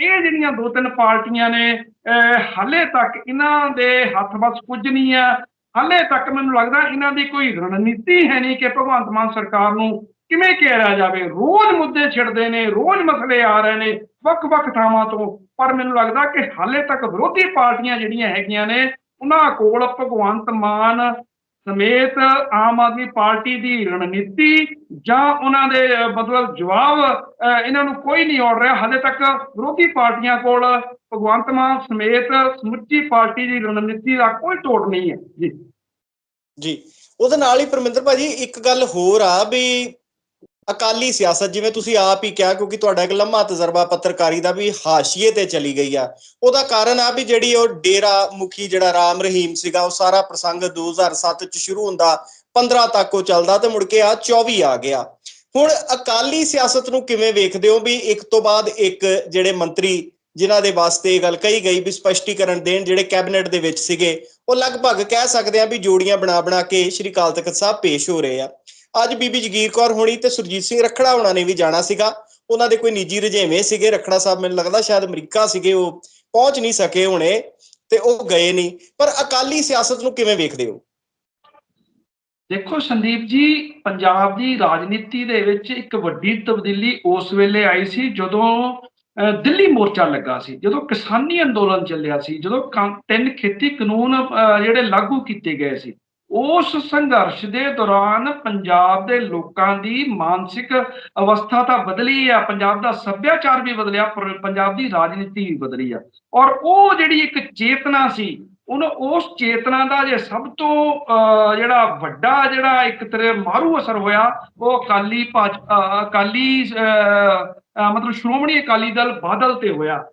ਇਹ ਜਿਹੜੀਆਂ ਦੋ ਤਿੰਨ ਪਾਰਟੀਆਂ ਨੇ ਅਹ, ਹਾਲੇ ਤੱਕ ਇਹਨਾਂ ਦੇ ਹੱਥ ਵੱਸ ਕੁਝ ਨਹੀਂ ਆ। ਹਾਲੇ ਤੱਕ ਮੈਨੂੰ ਲੱਗਦਾ ਇਹਨਾਂ ਦੀ ਕੋਈ ਰਣਨੀਤੀ ਹੈ ਨਹੀਂ ਕਿ ਭਗਵੰਤ ਮਾਨ ਸਰਕਾਰ ਨੂੰ ਕਿਵੇਂ ਘੇਰਿਆ ਜਾਵੇ। ਰੋਜ਼ ਮੁੱਦੇ ਛਿੜਦੇ ਨੇ, ਰੋਜ਼ ਮਸਲੇ ਆ ਰਹੇ ਨੇ, ਵੱਖ-ਵੱਖ ਥਾਵਾਂ ਤੋਂ। ਪਰ ਮੈਨੂੰ ਲੱਗਦਾ ਕਿ ਹਾਲੇ ਤੱਕ ਵਿਰੋਧੀ ਪਾਰਟੀਆਂ ਜਿਹੜੀਆਂ ਹੈਗੀਆਂ ਨੇ, ਉਹਨਾਂ ਕੋਲ ਭਗਵੰਤ ਮਾਨ ਸਮੇਤ ਆਮ ਆਦਮੀ ਪਾਰਟੀ ਦੀ ਰਣਨੀਤੀ ਜਾਂ ਉਹਨਾਂ ਦੇ ਮਤਲਬ ਜਵਾਬ ਇਹਨਾਂ ਨੂੰ ਕੋਈ ਨਹੀਂ ਔੜ ਰਿਹਾ। ਹਾਲੇ ਤੱਕ ਵਿਰੋਧੀ ਪਾਰਟੀਆਂ ਕੋਲ ਭਗਵੰਤ ਮਾਨ ਸਮੇਤ ਸਮੁੱਚੀ ਪਾਰਟੀ ਦੀ ਰਣਨੀਤੀ ਦਾ ਕੋਈ ਤੋੜ ਨਹੀਂ ਹੈ। ਜੀ। ਜੀ। ਉਹਦੇ ਨਾਲ ਹੀ ਪਰਮਿੰਦਰ ਭਾਜੀ ਇੱਕ ਗੱਲ ਹੋਰ ਆ ਵੀ ਅਕਾਲੀ ਸਿਆਸਤ ਜਿਵੇਂ ਤੁਸੀਂ ਆਪ ਹੀ ਕਿਹਾ, ਕਿਉਂਕਿ ਤੁਹਾਡਾ ਇੱਕ ਲੰਮਾ ਤਜਰਬਾ ਪੱਤਰਕਾਰੀ ਦਾ ਵੀ ਹਾਸ਼ੀਏ ਤੇ ਚਲੀ ਗਈ ਆ। ਉਹਦਾ ਕਾਰਨ ਆ ਵੀ ਜਿਹੜੀ ਉਹ ਡੇਰਾ ਮੁਖੀ ਜਿਹੜਾ ਰਾਮ ਰਹੀਮ ਸੀਗਾ, ਉਹ ਸਾਰਾ ਪ੍ਰਸੰਗ 2007 ਚ ਸ਼ੁਰੂ ਹੁੰਦਾ 15 ਤੱਕ ਉਹ ਚੱਲਦਾ ਤੇ ਮੁੜ ਕੇ ਆ 24 ਆ ਗਿਆ। ਹੁਣ ਅਕਾਲੀ ਸਿਆਸਤ ਨੂੰ ਕਿਵੇਂ ਵੇਖਦੇ ਹੋ ਵੀ ਇੱਕ ਤੋਂ ਬਾਅਦ ਇੱਕ ਜਿਹੜੇ ਮੰਤਰੀ ਜਿਨ੍ਹਾਂ ਦੇ ਵਾਸਤੇ ਇਹ ਗੱਲ ਕਹੀ ਗਈ ਵੀ ਸਪਸ਼ਟੀਕਰਨ ਦੇਣ ਜਿਹੜੇ ਕੈਬਨਿਟ ਦੇ ਵਿੱਚ ਸੀਗੇ, ਉਹ ਲਗਭਗ ਕਹਿ ਸਕਦੇ ਆ ਵੀ ਜੋੜੀਆਂ ਬਣਾ ਬਣਾ ਕੇ ਸ਼੍ਰੀ ਅਕਾਲ ਤਖਤ ਸਾਹਿਬ ਪੇਸ਼ ਹੋ ਰਹੇ ਆ। ਅੱਜ ਬੀਬੀ ਜਗੀਰ ਕੌਰ ਹੋਣੀ ਤੇ ਸੁਰਜੀਤ ਸਿੰਘ ਰਖੜਾ ਹੋਣਾ ਨੇ ਵੀ ਜਾਣਾ ਸੀਗਾ। ਉਹਨਾਂ ਦੇ ਕੋਈ ਨਿੱਜੀ ਰੁਝੇਵੇਂ ਸੀਗੇ। ਰਖੜਾ ਸਾਹਿਬ ਮੈਨੂੰ ਲੱਗਦਾ ਸ਼ਾਇਦ ਅਮਰੀਕਾ ਸੀਗੇ ਉਹ ਪਹੁੰਚ ਨਹੀਂ ਸਕੇ ਹੋਣੇ ਤੇ ਉਹ ਗਏ ਨਹੀਂ। ਪਰ ਅਕਾਲੀ ਸਿਆਸਤ ਨੂੰ ਕਿਵੇਂ ਵੇਖਦੇ ਹੋ? ਦੇਖੋ ਸੰਦੀਪ ਜੀ ਪੰਜਾਬ ਦੀ ਰਾਜਨੀਤੀ ਦੇ ਵਿੱਚ ਇੱਕ ਵੱਡੀ ਤਬਦੀਲੀ ਉਸ ਵੇਲੇ ਆਈ ਸੀ ਜਦੋਂ ਅਹ, ਦਿੱਲੀ ਮੋਰਚਾ ਲੱਗਾ ਸੀ। ਜਦੋਂ ਕਿਸਾਨੀ ਅੰਦੋਲਨ ਚੱਲਿਆ ਸੀ ਜਦੋਂ ਤਿੰਨ ਖੇਤੀ ਕਾਨੂੰਨ ਅਹ, ਜਿਹੜੇ ਲਾਗੂ ਕੀਤੇ ਗਏ ਸੀ। ਉਸ ਸੰਘਰਸ਼ ਦੇ ਦੌਰਾਨ ਪੰਜਾਬ ਦੇ ਲੋਕਾਂ ਦੀ ਮਾਨਸਿਕ ਅਵਸਥਾ ਤਾਂ ਬਦਲੀ ਆ ਪੰਜਾਬ ਦਾ ਸੱਭਿਆਚਾਰ ਵੀ ਬਦਲਿਆ ਪੰਜਾਬ ਦੀ ਰਾਜਨੀਤੀ ਵੀ ਬਦਲੀ ਆ। ਔਰ ਉਹ ਜਿਹੜੀ ਇੱਕ ਚੇਤਨਾ ਸੀ ਉਹਨੂੰ ਉਸ ਚੇਤਨਾ ਦਾ ਜੇ ਸਭ ਤੋਂ ਅਹ, ਜਿਹੜਾ ਵੱਡਾ ਜਿਹੜਾ ਇੱਕ ਤਰ੍ਹਾਂ ਮਾਰੂ ਅਸਰ ਹੋਇਆ ਉਹ ਅਕਾਲੀ ਭਾਜ ਅਕਾਲੀ ਅਹ, ਮਤਲਬ ਸ਼੍ਰੋਮਣੀ ਅਕਾਲੀ ਦਲ ਬਾਦਲ ਤੇ ਹੋਇਆ।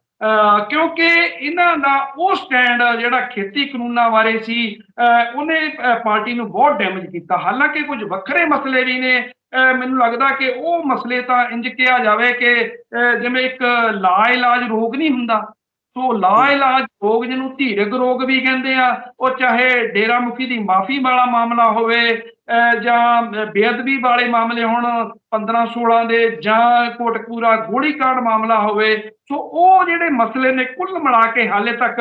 ਕਿਉਂਕਿ ਇਹਨਾਂ ਦਾ ਉਹ ਸਟੈਂਡ ਜਿਹੜਾ ਖੇਤੀ ਕਾਨੂੰਨਾਂ ਬਾਰੇ ਸੀ ਅਹ, ਉਹਨੇ ਪਾਰਟੀ ਨੂੰ ਬਹੁਤ ਡੈਮੇਜ ਕੀਤਾ। ਹਾਲਾਂਕਿ ਕੁਝ ਵੱਖਰੇ ਮਸਲੇ ਵੀ ਨੇ ਅਹ, ਮੈਨੂੰ ਲੱਗਦਾ ਕਿ ਉਹ ਮਸਲੇ ਤਾਂ ਇੰਜ ਕਿਹਾ ਜਾਵੇ ਕਿ ਜਿਵੇਂ ਇੱਕ ਲਾ ਇਲਾਜ ਰੋਗ ਨਹੀਂ ਹੁੰਦਾ ਸੋ ਲਾ ਇਲਾਜ ਰੋਗ ਜਿਹਨੂੰ ਧੀਰਗ ਰੋਗ ਵੀ ਕਹਿੰਦੇ ਆ, ਉਹ ਚਾਹੇ ਡੇਰਾ ਮੁਖੀ ਦੀ ਮਾਫੀ ਵਾਲਾ ਮਾਮਲਾ ਹੋਵੇ ਜਾਂ ਬੇਅਦਬੀ ਵਾਲੇ ਮਾਮਲੇ ਹੋਣ 15 16 ਦੇ, ਜਾਂ ਕੋਟਕਪੂਰਾ ਗੋਲੀकांड ਮਾਮਲਾ ਹੋਵੇ, ਸੋ ਉਹ ਜਿਹੜੇ ਮਸਲੇ ਨੇ ਕੁੱਲ ਮਿਲਾ ਕੇ ਹਾਲੇ ਤੱਕ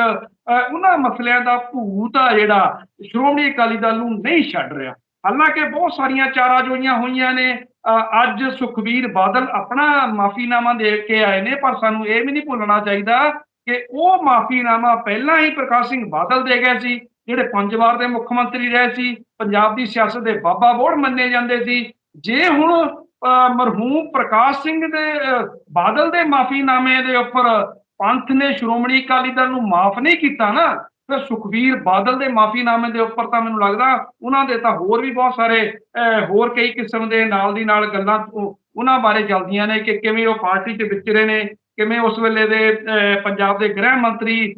ਉਹਨਾਂ ਮਸਲਿਆਂ ਦਾ ਭੂਤ ਆ ਜਿਹੜਾ ਸ਼੍ਰੋਮਣੀ ਅਕਾਲੀ ਦਲ ਨੂੰ ਨਹੀਂ ਛੱਡ ਰਿਹਾ। ਹਾਲਾਂਕਿ ਬਹੁਤ ਸਾਰੀਆਂ ਚਾਰਾ ਜੋਈਆਂ ਹੋਈਆਂ ਨੇ, ਅਹ ਅੱਜ ਸੁਖਬੀਰ ਬਾਦਲ ਆਪਣਾ ਮਾਫੀਨਾਮਾ ਦੇ ਕੇ ਆਏ ਨੇ, ਪਰ ਸਾਨੂੰ ਇਹ ਵੀ ਨਹੀਂ ਭੁੱਲਣਾ ਚਾਹੀਦਾ ਕਿ ਉਹ ਮਾਫੀਨਾਮਾ ਪਹਿਲਾਂ ਹੀ ਪ੍ਰਕਾਸ਼ ਸਿੰਘ ਬਾਦਲ ਦੇ ਗਏ ਸੀ ਜਿਹੜੇ ਪੰਜ ਵਾਰ ਦੇ ਮੁੱਖ ਮੰਤਰੀ ਰਹੇ ਸੀ ਪੰਜਾਬ ਦੀ ਸਿਆਸਤ ਦੇ ਬਾਬਾ ਬੋੜ ਮੰਨੇ ਜਾਂਦੇ ਸੀ। ਜੇ ਹੁਣ ਅਹ, ਮਰਹੂਮ ਪ੍ਰਕਾਸ਼ ਸਿੰਘ ਦੇ ਬਾਦਲ ਦੇ ਮਾਫੀਨਾਮੇ ਦੇ ਉੱਪਰ ਪੰਥ ਨੇ ਸ਼੍ਰੋਮਣੀ ਅਕਾਲੀ ਦਲ ਨੂੰ ਮਾਫ ਨਹੀਂ ਕੀਤਾ ਨਾ ਫਿਰ ਸੁਖਵੀਰ ਬਾਦਲ ਦੇ ਮਾਫੀਨਾਮੇ ਦੇ ਉੱਪਰ ਤਾਂ ਮੈਨੂੰ ਲੱਗਦਾ ਉਹਨਾਂ ਦੇ ਤਾਂ ਹੋਰ ਵੀ ਬਹੁਤ ਸਾਰੇ ਅਹ, ਹੋਰ ਕਈ ਕਿਸਮ ਦੇ ਨਾਲ ਦੀ ਨਾਲ ਗੱਲਾਂ ਉਹਨਾਂ ਬਾਰੇ ਚੱਲਦੀਆਂ ਨੇ ਕਿ ਕਿਵੇਂ ਉਹ ਪਾਰਟੀ 'ਚ ਵਿਚਰੇ ਨੇ ਕਿਵੇਂ ਉਸ ਵੇਲੇ ਦੇ ਪੰਜਾਬ ਦੇ ਗ੍ਰਹਿ ਮੰਤਰੀ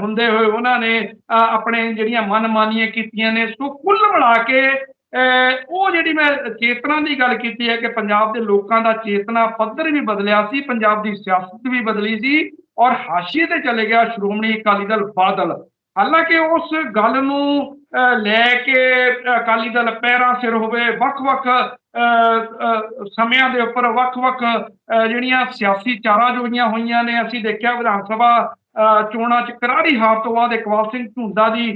ਹੁੰਦੇ ਹੋਏ ਉਹਨਾਂ ਨੇ ਆਪਣੇ ਜਿਹੜੀਆਂ ਮਨਮਾਨੀਆਂ ਕੀਤੀਆਂ ਨੇ ਸੋ ਕੁੱਲ ਮਿਲਾ ਕੇ ਅਹ, ਉਹ ਜਿਹੜੀ ਮੈਂ ਚੇਤਨਾ ਦੀ ਗੱਲ ਕੀਤੀ ਹੈ ਕਿ ਪੰਜਾਬ ਦੇ ਲੋਕਾਂ ਦਾ ਚੇਤਨਾ ਪੱਧਰ ਵੀ ਬਦਲਿਆ ਸੀ ਪੰਜਾਬ ਦੀ ਸਿਆਸਤ ਵੀ ਬਦਲੀ ਸੀ ਔਰ ਹਾਸ਼ੀਏ ਤੇ ਚਲੇ ਗਿਆ ਸ਼੍ਰੋਮਣੀ ਅਕਾਲੀ ਦਲ ਬਾਦਲ। ਹਾਲਾਂਕਿ ਉਸ ਗੱਲ ਨੂੰ ਲੈ ਕੇ ਅਕਾਲੀ ਦਲ ਪੈਰਾਂ ਸਿਰ ਹੋਵੇ ਵੱਖ-ਵੱਖ ਅਹ, ਸਮਿਆਂ ਦੇ ਉੱਪਰ ਵੱਖ-ਵੱਖ ਜਿਹੜੀਆਂ ਸਿਆਸੀ ਚਾਰਾਜੋਈਆਂ ਹੋਈਆਂ ਨੇ ਅਸੀਂ ਦੇਖਿਆ ਵਿਧਾਨ ਸਭਾ ਚੋਣਾਂ 'ਚ ਕਰਾਰੀ ਹਾਰ ਤੋਂ ਬਾਅਦ ਇਕਬਾਲ ਸਿੰਘ ਝੁੰਦਾ ਦੀ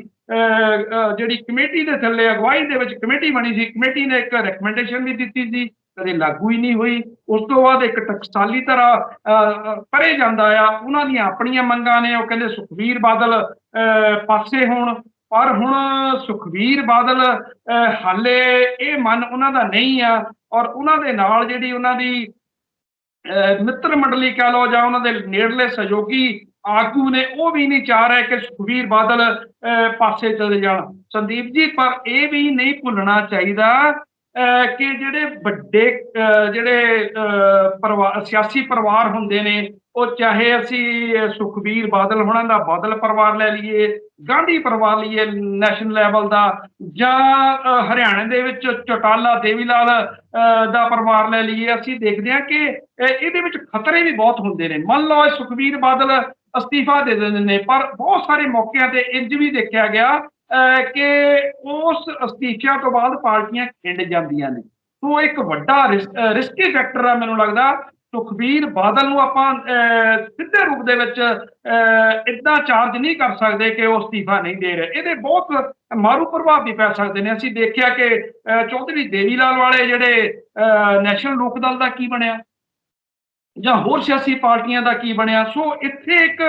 ਜਿਹੜੀ ਕਮੇਟੀ ਦੇ ਥੱਲੇ ਅਗਵਾਈ ਦੇ ਵਿੱਚ ਕਮੇਟੀ ਬਣੀ ਸੀ ਕਮੇਟੀ ਨੇ ਇੱਕ ਰეკਮੈਂਡੇਸ਼ਨ ਵੀ ਦਿੱਤੀ ਸੀ ਕਦੇ ਲਾਗੂ ਹੀ ਨਹੀਂ ਹੋਈ ਉਸ ਤੋਂ ਬਾਅਦ ਇੱਕ ਟਕਸਾਲੀ ਤਰ੍ਹਾਂ ਪਰੇ ਜਾਂਦਾ ਆ ਉਹਨਾਂ ਦੀਆਂ ਆਪਣੀਆਂ ਮੰਗਾਂ ਨੇ ਉਹ ਕਹਿੰਦੇ ਸੁਖਵੀਰ ਬਾਦਲ ਅਹ, ਪਾਸੇ ਹੋਣ ਪਰ ਹੁਣ ਸੁਖਵੀਰ ਬਾਦਲ ਹਾਲੇ ਇਹ ਮਨ ਉਹਨਾਂ ਦਾ ਨਹੀਂ ਆ ਔਰ ਉਹਨਾਂ ਦੇ ਨਾਲ ਜਿਹੜੀ ਉਹਨਾਂ ਦੀ ਮਿੱਤਰ ਮੰਡਲੀ ਕਹ ਲਓ ਜਾਂ ਉਹਨਾਂ ਦੇ ਨੇੜਲੇ ਸਹਿਯੋਗੀ ਆਗੂ ਨੇ ਉਹ ਵੀ ਨਹੀਂ ਚਾਹ ਰਹੇ ਕਿ ਸੁਖਵੀਰ ਬਾਦਲ ਅਹ, ਪਾਸੇ ਚਲੇ ਜਾਣ। ਸੰਦੀਪ ਜੀ ਪਰ ਇਹ ਵੀ ਨਹੀਂ ਭੁੱਲਣਾ ਚਾਹੀਦਾ ਅਹ, ਕਿ ਜਿਹੜੇ ਵੱਡੇ ਅਹ, ਜਿਹੜੇ ਅਹ, ਪਰਿਵਾਰ ਸਿਆਸੀ ਪਰਿਵਾਰ ਹੁੰਦੇ ਨੇ ਉਹ ਚਾਹੇ ਅਸੀਂ ਸੁਖਬੀਰ ਬਾਦਲ ਹੋਣਾ ਦਾ ਬਾਦਲ ਪਰਿਵਾਰ ਲੈ ਲਈਏ ਗਾਂਧੀ ਪਰਿਵਾਰ ਲਈਏ ਨੈਸ਼ਨਲ ਲੈਵਲ ਦਾ ਜਾਂ ਅਹ, ਹਰਿਆਣੇ ਦੇ ਵਿੱਚ ਚੌਟਾਲਾ ਦੇਵੀ ਲਾਲ ਦਾ ਪਰਿਵਾਰ ਲੈ ਲਈਏ ਅਸੀਂ ਦੇਖਦੇ ਹਾਂ ਕਿ ਇਹਦੇ ਵਿੱਚ ਖਤਰੇ ਵੀ ਬਹੁਤ ਹੁੰਦੇ ਨੇ। ਮੰਨ ਲਓ ਸੁਖਬੀਰ ਬਾਦਲ ਅਸਤੀਫਾ ਦੇ ਦਿੰਦੇ ਨੇ ਪਰ ਬਹੁਤ ਸਾਰੇ ਮੌਕਿਆਂ ਤੇ ਇੰਜ ਵੀ ਦੇਖਿਆ ਗਿਆ ਅਹ, ਕਿ ਉਸ ਅਸਤੀਫਿਆਂ ਤੋਂ ਬਾਅਦ ਪਾਰਟੀਆਂ ਖਿੰਡ ਜਾਂਦੀਆਂ ਨੇ। ਸੋ ਇੱਕ ਵੱਡਾ ਰਿਸਕੀ ਫੈਕਟਰ ਆ ਮੈਨੂੰ ਲੱਗਦਾ ਸੁਖਬੀਰ ਬਾਦਲ ਨੂੰ ਆਪਾਂ ਅਹ, ਸਿੱਧੇ ਰੂਪ ਦੇ ਵਿੱਚ ਇਦਾਂ ਚਾਰਜ ਨਹੀਂ ਕਰ ਸਕਦੇ ਕਿ ਉਹ ਅਸਤੀਫਾ ਨਹੀਂ ਦੇ ਰਹੇ। ਇਹਦੇ ਬਹੁਤ ਮਾਰੂ ਪ੍ਰਭਾਵ ਵੀ ਪੈ ਸਕਦੇ ਨੇ। ਅਸੀਂ ਦੇਖਿਆ ਕਿ ਚੌਧਰੀ ਦੇਵੀ ਲਾਲ ਵਾਲੇ ਜਿਹੜੇ ਅਹ, ਨੈਸ਼ਨਲ ਲੋਕ ਦਲ ਦਾ ਕੀ ਬਣਿਆ? ਜਾਂ ਹੋਰ ਸਿਆਸੀ ਪਾਰਟੀਆਂ ਦਾ ਕੀ ਬਣਿਆ? ਸੋ ਇੱਥੇ ਇੱਕ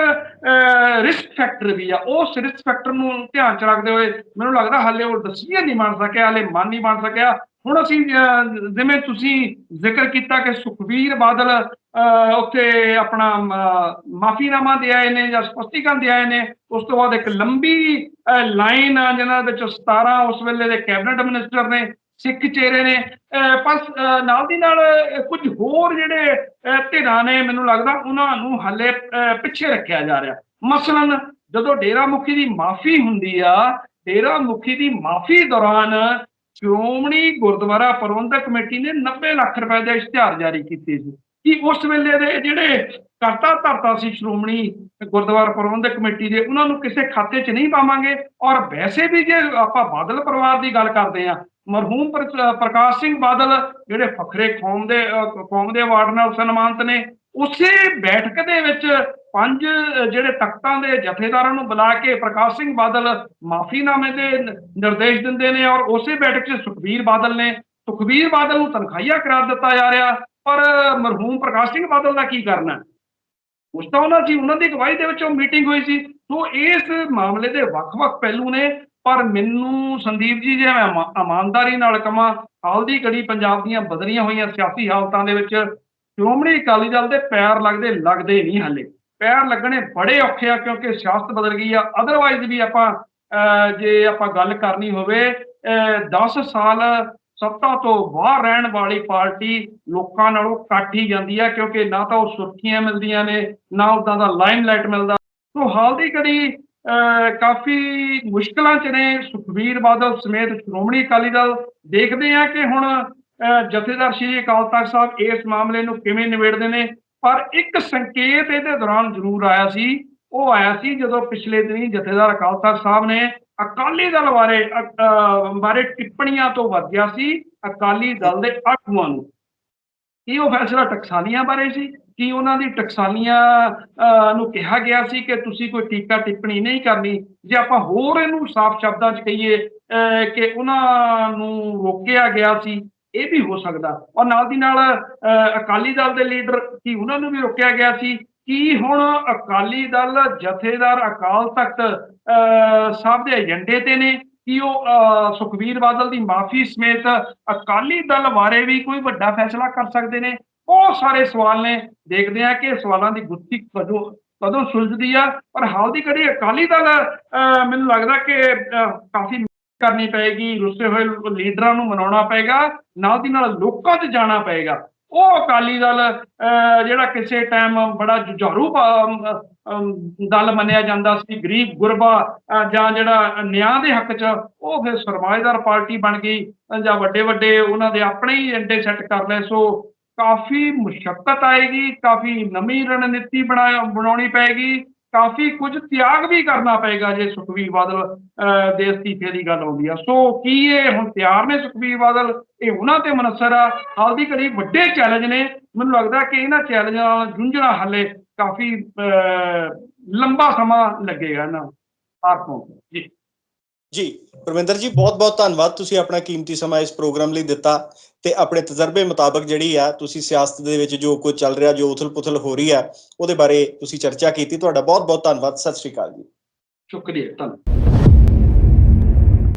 ਰਿਸਕ ਫੈਕਟਰ ਵੀ ਆ। ਉਸ ਰਿਸਕ ਫੈਕਟਰ ਨੂੰ ਧਿਆਨ ਚ ਰੱਖਦੇ ਹੋਏ ਮੈਨੂੰ ਲੱਗਦਾ ਹਾਲੇ ਉਹ ਡਿਸੀਜਨ ਨਹੀਂ ਬਣ ਸਕਿਆ ਹਾਲੇ ਮਨ ਨਹੀਂ ਬਣ ਸਕਿਆ। ਹੁਣ ਅਸੀਂ ਜਿਵੇਂ ਤੁਸੀਂ ਜ਼ਿਕਰ ਕੀਤਾ ਕਿ ਸੁਖਵੀਰ ਬਾਦਲ ਉੱਥੇ ਆਪਣਾ ਮਾਫੀਨਾਮਾ ਦੇ ਆਏ ਨੇ ਜਾਂ ਸਪਸ਼ਟੀਕਰਨ ਦੇ ਆਏ ਨੇ ਉਸ ਤੋਂ ਬਾਅਦ ਇੱਕ ਲੰਬੀ ਲਾਈਨ ਆ ਜਿਹਨਾਂ ਵਿੱਚ 17 ਉਸ ਵੇਲੇ ਦੇ ਕੈਬਨਿਟ ਮਿਨਿਸਟਰ ਨੇ ਸਿੱਖ ਚਿਹਰੇ ਨੇ ਅਹ, ਪਰ ਨਾਲ ਦੀ ਨਾਲ ਅਹ, ਕੁਝ ਹੋਰ ਜਿਹੜੇ ਧਿਰਾਂ ਨੇ ਮੈਨੂੰ ਲੱਗਦਾ ਉਹਨਾਂ ਨੂੰ ਹੱਲੇ ਅਹ, ਪਿੱਛੇ ਰੱਖਿਆ ਜਾ ਰਿਹਾ। ਮਸਲਨ ਜਦੋਂ ਡੇਰਾ ਮੁਖੀ ਦੀ ਮਾਫੀ ਹੁੰਦੀ ਆ ਡੇਰਾ ਮੁਖੀ ਦੀ ਮਾਫੀ ਦੌਰਾਨ ਸ਼੍ਰੋਮਣੀ ਗੁਰਦੁਆਰਾ ਪ੍ਰਬੰਧਕ ਕਮੇਟੀ ਨੇ 90 ਲੱਖ ਰੁਪਏ ਦਾ ਇਸ਼ਤਿਹਾਰ ਜਾਰੀ ਕੀਤੇ ਸੀ। ਕਿ ਉਸ ਵੇਲੇ ਦੇ ਜਿਹੜੇ ਕਰਤਾ ਧਰਤਾ ਸੀ ਸ਼੍ਰੋਮਣੀ ਗੁਰਦੁਆਰਾ ਪ੍ਰਬੰਧਕ ਕਮੇਟੀ ਦੇ, ਉਹਨਾਂ ਨੂੰ ਕਿਸੇ ਖਾਤੇ 'ਚ ਨਹੀਂ ਪਾਵਾਂਗੇ? ਔਰ ਵੈਸੇ ਵੀ ਜੇ ਆਪਾਂ ਬਾਦਲ ਪਰਿਵਾਰ ਦੀ ਗੱਲ ਕਰਦੇ ਆ ਮਰਹੂਮ ਪ੍ਰਕਾਸ਼ ਸਿੰਘ ਬਾਦਲ ਜਿਹੜੇ ਫਖਰੇ ਕੌਮ ਦੇ ਕੌਮ ਦੇ ਅਵਾਰਡ ਨਾਲ ਸਨਮਾਨਿਤ ਨੇ, ਉਸੇ ਬੈਠਕ ਦੇ ਵਿੱਚ ਪੰਜ ਜਿਹੜੇ ਤਖਤਾਂ ਦੇ ਜਥੇਦਾਰਾਂ ਨੂੰ ਬੁਲਾ ਕੇ ਪ੍ਰਕਾਸ਼ ਸਿੰਘ ਬਾਦਲ ਮਾਫੀਨਾਮੇ ਦੇ ਨਿਰਦੇਸ਼ ਦਿੰਦੇ ਨੇ ਔਰ ਉਸੇ ਬੈਠਕ 'ਚ ਸੁਖਬੀਰ ਬਾਦਲ ਨੇ, ਸੁਖਬੀਰ ਬਾਦਲ ਨੂੰ ਤਨਖਾਹੀਆ ਕਰਾਰ ਦਿੱਤਾ ਜਾ ਰਿਹਾ, ਪਰ ਮਰਹੂਮ ਪ੍ਰਕਾਸ਼ ਸਿੰਘ ਬਾਦਲ ਦਾ ਕੀ ਕਰਨਾ ਉਸ ਤਾਂ ਉਹਨਾਂ ਸੀ ਉਹਨਾਂ ਦੀ ਅਗਵਾਈ ਦੇ ਵਿੱਚ ਉਹ ਮੀਟਿੰਗ ਹੋਈ ਸੀ, ਸੋ ਇਸ ਮਾਮਲੇ ਦੇ ਵੱਖ-ਵੱਖ ਪਹਿਲੂ ਨੇ, ਪਰ ਮੈਨੂੰ ਸੰਦੀਪ ਜੀ ਜੇ ਮੈਂ ਇਮਾਨਦਾਰੀ ਨਾਲ ਕਹਾਂ ਹਾਲ ਦੀ ਘੜੀ ਪੰਜਾਬ ਦੀਆਂ ਬਦਲੀਆਂ ਹੋਈਆਂ ਸਿਆਸੀ ਹਾਲਤਾਂ ਦੇ ਵਿੱਚ ਸ਼੍ਰੋਮਣੀ ਅਕਾਲੀ ਦਲ ਦੇ ਪੈਰ ਲੱਗਦੇ ਲੱਗਦੇ ਨਹੀਂ ਹਾਲੇ। ਪੈਰ ਲੱਗਣੇ ਬੜੇ ਔਖੇ ਆ ਕਿਉਂਕਿ ਸਿਆਸਤ ਬਦਲ ਗਈ ਆ। ਅਦਰਵਾਈਜ਼ ਵੀ ਆਪਾਂ ਅਹ, ਜੇ ਆਪਾਂ ਗੱਲ ਕਰਨੀ ਹੋਵੇ 10 ਸਾਲ ਸੱਤਾ ਤੋਂ ਬਾਹਰ ਰਹਿਣ ਵਾਲੀ ਪਾਰਟੀ ਲੋਕਾਂ ਨਾਲੋਂ ਘੱਟ ਹੀ ਜਾਂਦੀ ਹੈ ਕਿਉਂਕਿ ਨਾ ਤਾਂ ਉਹ ਸੁਰਖੀਆਂ ਮਿਲਦੀਆਂ ਨੇ ਨਾ ਉਦਾਂ ਦਾ ਲਾਈਮਲਾਈਟ ਮਿਲਦਾ। ਸੋ ਹਾਲ ਦੀ ਘੜੀ ਅਹ, ਕਾਫੀ ਮੁਸ਼ਕਲਾਂ ਚ ਨੇ ਸੁਖਬੀਰ ਬਾਦਲ ਸਮੇਤ ਸ਼੍ਰੋਮਣੀ ਅਕਾਲੀ ਦਲ। ਦੇਖਦੇ ਆ ਕਿ ਹੁਣ ਅਹ, ਜਥੇਦਾਰ ਸ਼੍ਰੀ ਅਕਾਲ ਤਖਤ ਸਾਹਿਬ ਇਸ ਮਾਮਲੇ ਨੂੰ ਕਿਵੇਂ ਨਿਬੇੜਦੇ ਨੇ। ਪਰ ਇੱਕ ਸੰਕੇਤ ਇਹਦੇ ਦੌਰਾਨ ਜ਼ਰੂਰ ਆਇਆ ਸੀ। ਉਹ ਆਇਆ ਸੀ ਜਦੋਂ ਪਿਛਲੇ ਦਿਨੀ ਜਥੇਦਾਰ ਅਕਾਲ ਤਖਤ ਸਾਹਿਬ ਨੇ ਅਕਾਲੀ ਦਲ ਬਾਰੇ ਬਾਰੇ ਟਿੱਪਣੀਆਂ ਤੋਂ ਵੱਧਿਆ ਸੀ ਅਕਾਲੀ ਦਲ ਦੇ ਆਗੂਆਂ ਨੂੰ। ਕੀ ਉਹ ਫੈਸਲਾ ਟਕਸਾਲੀਆਂ ਬਾਰੇ ਸੀ? ਕੀ ਉਹਨਾਂ ਦੀ ਟਕਸਾਲੀਆਂ ਅਹ, ਨੂੰ ਕਿਹਾ ਗਿਆ ਸੀ ਕਿ ਤੁਸੀਂ ਕੋਈ ਟੀਕਾ ਟਿੱਪਣੀ ਨਹੀਂ ਕਰਨੀ? ਜੇ ਆਪਾਂ ਹੋਰ ਇਹਨੂੰ ਸਾਫ਼ ਸ਼ਬਦਾਂ 'ਚ ਕਹੀਏ ਅਹ, ਕਿ ਉਹਨਾਂ ਨੂੰ ਰੋਕਿਆ ਗਿਆ ਸੀ ਇਹ ਵੀ ਹੋ ਸਕਦਾ। ਔਰ ਨਾਲ ਦੀ ਨਾਲ ਅਹ, ਅਕਾਲੀ ਦਲ ਦੇ ਲੀਡਰ ਕੀ ਉਹਨਾਂ ਨੂੰ ਵੀ ਰੋਕਿਆ ਗਿਆ ਸੀ ਕੀ ਹੁਣ ਅਕਾਲੀ ਦਲ ਜਥੇਦਾਰ ਅਕਾਲ ਤਖਤ ਸਾਹਿਬ ਦੇ ਏਜੰਡੇ ਤੇ ਨੇ ਕਿ ਉਹ ਅਹ, ਸੁਖਬੀਰ ਬਾਦਲ ਦੀ ਮਾਫੀ ਸਮੇਤ ਅਕਾਲੀ ਦਲ ਬਾਰੇ ਵੀ ਕੋਈ ਵੱਡਾ ਫੈਸਲਾ ਕਰ ਸਕਦੇ ਨੇ। ਬਹੁਤ ਸਾਰੇ ਸਵਾਲ ਨੇ। ਦੇਖਦੇ ਆ ਕਿ ਸਵਾਲਾਂ ਦੀ ਗੁੱਥੀ ਕਦੋਂ ਕਦੋਂ ਸੁਲਝਦੀ ਆ। ਪਰ ਹਾਲ ਦੀ ਘੜੀ ਅਕਾਲੀ ਦਲ ਅਹ, ਮੈਨੂੰ ਲੱਗਦਾ ਕਿ ਅਹ, ਕਾਫੀ ਕਰਨੀ ਪਏਗੀ, ਰੁੱਸੇ ਹੋਏ ਲੀਡਰਾਂ ਨੂੰ ਮਨਾਉਣਾ ਪਏਗਾ, ਨਾਲ ਦੀ ਨਾਲ ਲੋਕਾਂ 'ਚ ਜਾਣਾ ਪਏਗਾ। ਉਹ ਅਕਾਲੀ ਦਲ ਜਿਹੜਾ ਕਿਸੇ ਟਾਈਮ ਬੜਾ ਜੁਝਾਰੂ ਦਲ ਮੰਨਿਆ ਜਾਂਦਾ ਸੀ, ਗਰੀਬ, ਗੁਰਬਾ ਜਾਂ ਜਿਹੜਾ ਨਿਆਂ ਦੇ ਹੱਕ 'ਚ, ਉਹ ਫਿਰ ਸਰਮਾਏਦਾਰ ਪਾਰਟੀ ਬਣ ਗਈ, ਜਾਂ ਵੱਡੇ ਵੱਡੇ ਉਹਨਾਂ ਦੇ ਆਪਣੇ ਹੀ ਏਜੰਡੇ ਸੈੱਟ ਕਰ ਲਏ। ਸੋ ਕਾਫੀ ਮੁਸ਼ਕਲ ਆਏਗੀ, ਕਾਫੀ ਨਵੀਂ ਰਣਨੀਤੀ ਬਣਾ ਬਣਾਉਣੀ ਪਏਗੀ। ਕਾਫੀ ਕੁਝ ਤਿਆਗ ਵੀ ਕਰਨਾ ਪਏਗਾ ਜੇ ਸੁਖਬੀਰ ਬਾਦਲ ਦੇ ਅਸਤੀਫੇ ਦੀ ਗੱਲ ਆਉਂਦੀ ਆ। ਸੋ ਕੀ ਇਹ ਹੁਣ ਤਿਆਰ ਨੇ ਸੁਖਬੀਰ ਬਾਦਲ? ਇਹ ਉਹਨਾਂ ਤੇ ਮਨਸਰ ਆ। ਹਾਲ ਦੀ ਘੜੀ ਵੱਡੇ ਚੈਲੰਜ ਨੇ। ਮੈਨੂੰ ਲੱਗਦਾ ਕਿ ਇਹਨਾਂ ਚੈਲੰਜਾਂ ਨਾਲ ਜੂਝਣਾ ਹਲੇ ਕਾਫੀ ਅਹ, ਲੰਬਾ ਸਮਾਂ ਲੱਗੇਗਾ ਇਹਨਾਂ ਪਾਰ ਜੀ। ਜੀ ਪਰਮਿੰਦਰ ਜੀ ਬਹੁਤ-ਬਹੁਤ ਧੰਨਵਾਦ। ਤੁਸੀਂ ਆਪਣਾ ਕੀਮਤੀ ਸਮਾਂ ਇਸ ਪ੍ਰੋਗਰਾਮ ਲਈ ਦਿੱਤਾ। ਤੇ ਆਪਣੇ ਤਜਰਬੇ ਮੁਤਾਬਕ ਜਿਹੜੀ ਆ, ਤੁਸੀਂ ਸਿਆਸਤ ਦੇ ਵਿੱਚ ਜੋ ਕੁਝ ਚੱਲ ਰਿਹਾ, ਜੋ ਉਥਲ-ਪੁਥਲ ਹੋ ਰਹੀ ਆ, ਉਹਦੇ ਬਾਰੇ ਤੁਸੀਂ ਚਰਚਾ ਕੀਤੀ। ਤੁਹਾਡਾ ਬਹੁਤ-ਬਹੁਤ ਧੰਨਵਾਦ। ਸਤਿ ਸ਼੍ਰੀ ਅਕਾਲ ਜੀ। ਸ਼ੁਕਰੀਆ, ਧੰਨਵਾਦ।